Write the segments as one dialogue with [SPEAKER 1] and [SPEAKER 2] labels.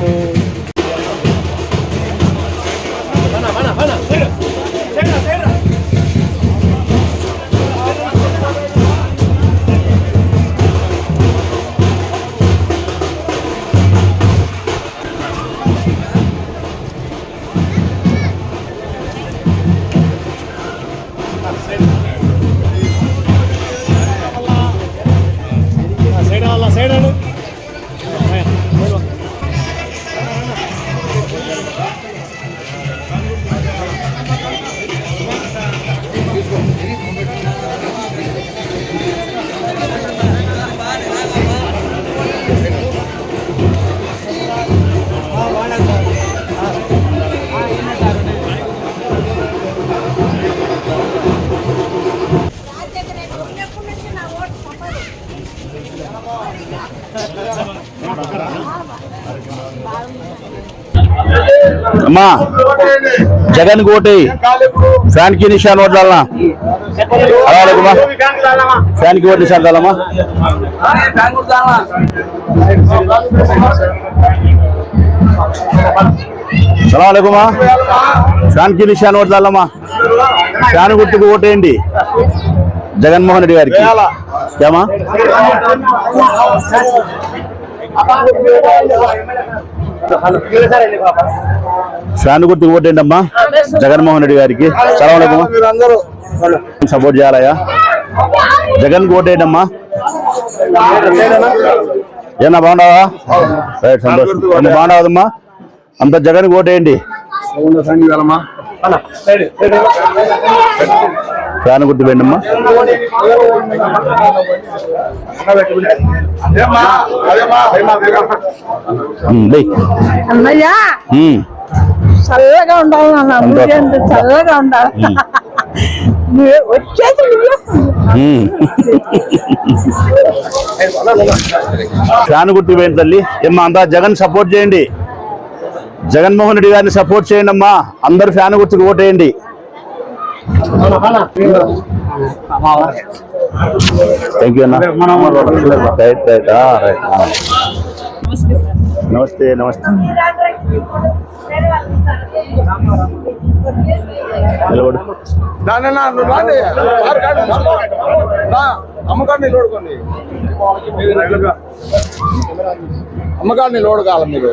[SPEAKER 1] Namo అమ్మా జగన్ కోటి ఫ్యాన్కి నిషాన్ ఓట్లమ్మా అలాగమ్మా ఫ్యాన్కి ఓట్ నిషాన్ కాలమ్మా ఫ్యాన్కి నిషాన్ ఓట్లమ్మా ఫ్యాన్ గుర్తుకు ఓటేయండి. జగన్మోహన్ రెడ్డి గారికి. ఏమా? ఫ్యాన్ గుర్తుకు ఓటేయండి అమ్మా జగన్మోహన్ రెడ్డి గారికి.
[SPEAKER 2] మీరందరూ.
[SPEAKER 1] సపోర్ట్ చేయాలయ్యా. జగన్ ఓటేయండి అమ్మా ఏనా బాగున్నావా రైట్ సంతోషం. ఏమన్నా బాగున్నావదమ్మా అంత జగన్ ఓటేయండి. ఫ్యాన్ గుర్తు
[SPEAKER 3] చల్లగా ఉండాలి చల్లగా ఉండాలి. వచ్చేసి.
[SPEAKER 1] ఫ్యాన్ గుర్తు వేయండి తల్లి. ఏమ్మా అంతా జగన్ సపోర్ట్ చేయండి. జగన్మోహన్ రెడ్డి గారిని సపోర్ట్ చేయండి అమ్మా. అందరు ఫ్యాన్ గుర్తుకు ఓటేయండి. థ్యాంక్ యూ అన్న. రైట్ రైట్ రైట్ నమస్తే. నమస్తే నిలబడు.
[SPEAKER 2] లోడుకోండి. అమ్మకాడిని లోడు కాలం మీరు.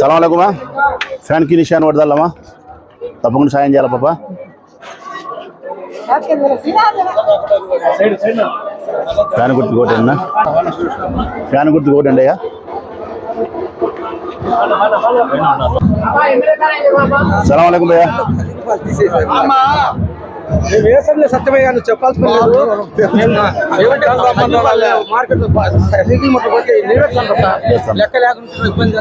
[SPEAKER 1] సలాంకుమా ఫ్యాన్కి నిషాన్ పడదాలమ్మా తప్పకుండా సాయం చేయాలి పాప ఫ్యాన్ గుర్తు కొట్టండి ఫ్యాన్ గుర్తు కొట్టండి అయ్యా సలాం భయ్యా
[SPEAKER 2] మేము వేసంలో సత్యమయ్య నువ్వు చెప్పాల్సిన మార్కెట్ సైకిల్ మొత్తం కొట్టి నిలబెట్టుకుంటాం సార్. లెక్క లేకుండా ఇబ్బంది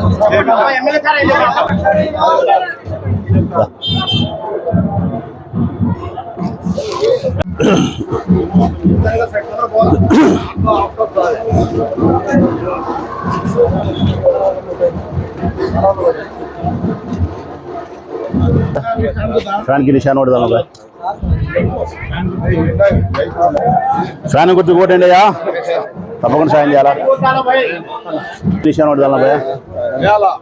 [SPEAKER 1] ఫ్యాన్కి నిషాన్ ఫ్యాన్ గుర్తు కొట్టండి అయ్యా. తప్పకుండా సాయం చేయాలా?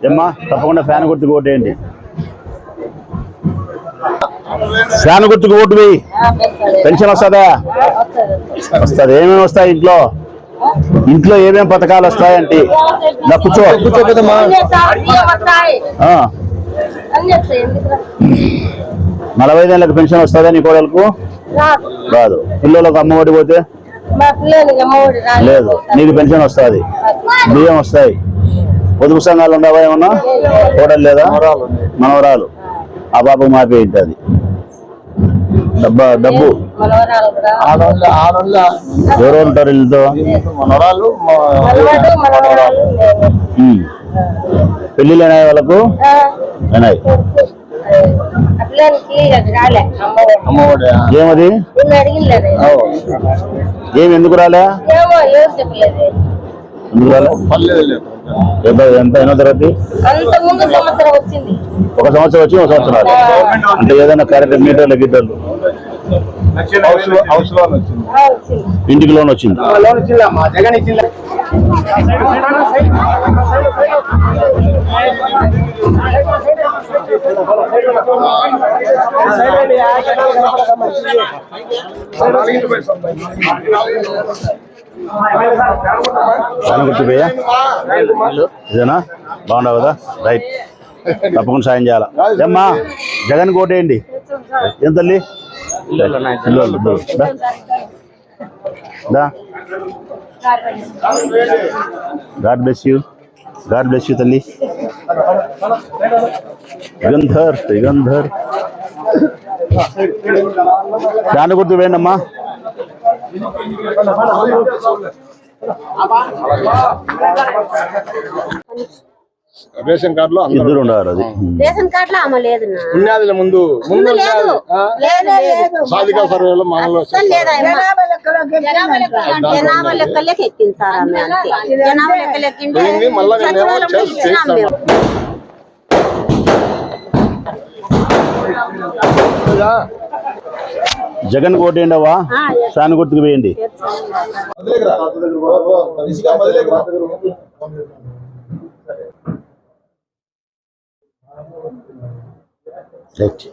[SPEAKER 1] ఏమ్మా తప్పకుండా ఫ్యాన్ గుర్తుకు ఓటేయండి ఫ్యాన్ గుర్తుకు ఓటు పెన్షన్ వస్తుందా? వస్తుంది. ఏమేమి వస్తాయి ఇంట్లో? ఇంట్లో ఏమేమి పథకాలు వస్తాయంటే? నా కూర్చో. కూర్చో పెద్దమ్మా ఆ, నలభై ఐదేళ్ళకి పెన్షన్ వస్తుందా నీ కోడలకు? రాదు. పిల్లలకు అమ్మఒడి పోతే. లేదు. నీకు పెన్షన్ వస్తుంది. బియ్యం వస్తాయి. పొదుపు సంఘాలు ఉండవా ఏమన్నా? కోడలు లేదా? మనవరాలు. ఆ బాబు మాపే అది. డబ్బా డబ్బు. ఎవరు ఉంటారు వీళ్ళతో. పెళ్ళిళ్ళు అయినాయి వాళ్ళకు? అయినాయి. ఏమది? ఏమి ఎందుకు రాలే? ఎందుకు రాలే? ఎంత ఎంత ఎన్నో తరగతి ఒక సంవత్సరం వచ్చి ఒక సంవత్సరం రాలే. అంటే ఏదైనా కరెక్ట్ మీటర్లు గిట్టర్లు
[SPEAKER 2] హౌస్ లోన్ వచ్చింది.
[SPEAKER 3] ఆ, వచ్చింది.
[SPEAKER 1] ఇంటికి లోన్ వచ్చింది.
[SPEAKER 2] లోన్
[SPEAKER 1] ఇదేనా? బాగుండవు కదా? రైట్. తప్పకుండా సాయం చేయాలా? ఏమ్మా జగన్ కోటేయండి ఏం తల్లి? God bless you. God bless you తల్లి. యుగంధర్ యుగంధర్ ఫ్యాన్ గుర్తు వేయండి అమ్మా
[SPEAKER 2] రేషన్ కార్డులో అందరూ
[SPEAKER 1] ఇద్దరు ఉండరు అది.
[SPEAKER 3] రేషన్ కార్డు లో అమ్మ లేదు నా.
[SPEAKER 2] ఉన్నది ముందు ముందు
[SPEAKER 3] లేదు.
[SPEAKER 2] సాధికా సర్వేలో మామూలు
[SPEAKER 3] జనాభా లెక్కలకి ఎక్కింది సార్ ఆమె అంతే. జనాభా లెక్కలు ఎక్కింటే
[SPEAKER 2] పోయింది, మళ్ళా
[SPEAKER 1] జగన్ కోటేయండి అవ్వా
[SPEAKER 3] ఆ, ఎస్.
[SPEAKER 1] ఫ్యాన్ గుర్తుకు వేయండి. రైట్